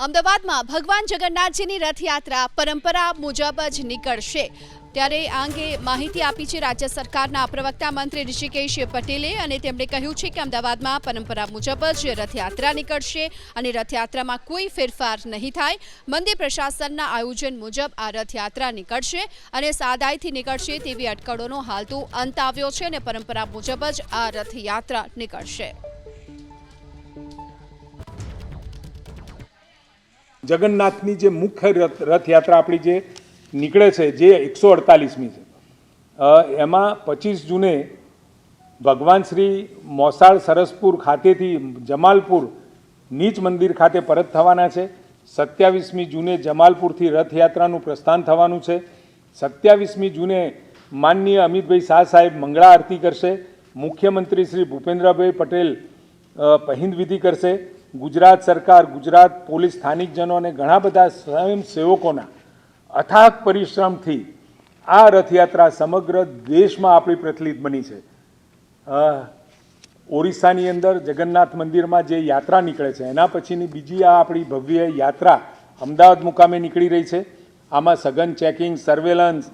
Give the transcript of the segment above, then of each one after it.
અમદાવાદમાં ભગવાન જગન્નાથજીની રથયાત્રા પરંપરા મુજબ જ નીકળશે. ત્યારે આ અંગે માહિતી આપી છે રાજ્ય સરકારના પ્રવક્તા મંત્રી ઋષિકેશ પટેલે અને તેમણે કહ્યું છે કે અમદાવાદમાં પરંપરા મુજબ જ રથયાત્રા નીકળશે અને રથયાત્રામાં કોઈ ફેરફાર નહીં થાય. મંદિર પ્રશાસનના આયોજન મુજબ આ રથયાત્રા નીકળશે અને સાદાઈથી નીકળશે તેવી અટકળોનો હાલ તો અંત આવ્યો છે અને પરંપરા મુજબ જ આ રથયાત્રા નીકળશે. જગન્નાથની જે મુખ્ય રથ, રથયાત્રા આપણી જે નીકળે છે, જે એકસો અડતાલીસમી છે એમાં પચીસ જૂને ભગવાન શ્રી મોસાળ સરસપુર ખાતેથી જમાલપુર નીચ મંદિર ખાતે પરત થવાના છે. સત્યાવીસમી જૂને જમાલપુરથી રથયાત્રાનું પ્રસ્થાન થવાનું છે. સત્યાવીસમી જૂને માનનીય અમિતભાઈ શાહ સાહેબ મંગળા આરતી કરશે. મુખ્યમંત્રી શ્રી ભૂપેન્દ્રભાઈ પટેલ પહિંદ વિધિ કરશે. ગુજરાત સરકાર, ગુજરાત પોલીસ સ્થાનિકજનો અને ઘણા બધા સ્વયંસેવકોના અથાગ પરિશ્રમથી આ રથયાત્રા સમગ્ર દેશમાં આપણી પ્રચલિત બની છે. ઓરિસ્સાની અંદર જગન્નાથ મંદિરમાં જે યાત્રા નીકળે છે, એના પછીની બીજી આ આપણી ભવ્ય યાત્રા અમદાવાદ મુકામે નીકળી રહી છે. આમાં સઘન ચેકિંગ, સર્વેલન્સ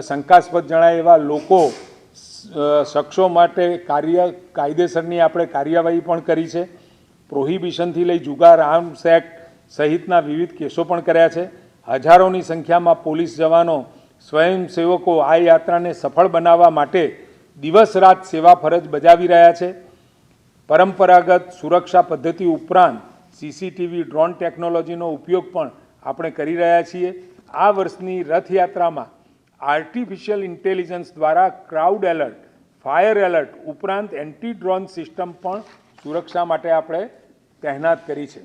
શંકાસ્પદ જણાય એવા લોકો શખ્સો માટે કાર્ય, કાયદેસરની આપણે કાર્યવાહી પણ કરી છે. પ્રોહિબિશનથી લઈ જુગાર આર્મ્સ એક્ટ સહિતના વિવિધ કેસો પણ કર્યા છે. હજારોની સંખ્યામાં પોલીસ જવાનો, સ્વયંસેવકો આ યાત્રાને સફળ બનાવવા માટે દિવસ રાત સેવા ફરજ બજાવી રહ્યા છે. પરંપરાગત સુરક્ષા પદ્ધતિ ઉપરાંત સીસીટીવી, ડ્રોન ટેકનોલોજીનો ઉપયોગ પણ આપણે કરી રહ્યા છીએ. આ વર્ષની રથયાત્રામાં આર્ટિફિશિયલ ઇન્ટેલિજન્સ દ્વારા ક્રાઉડ એલર્ટ, ફાયર એલર્ટ ઉપરાંત એન્ટી ડ્રોન સિસ્ટમ પણ સુરક્ષા માટે આપણે તહેનાત કરી છે.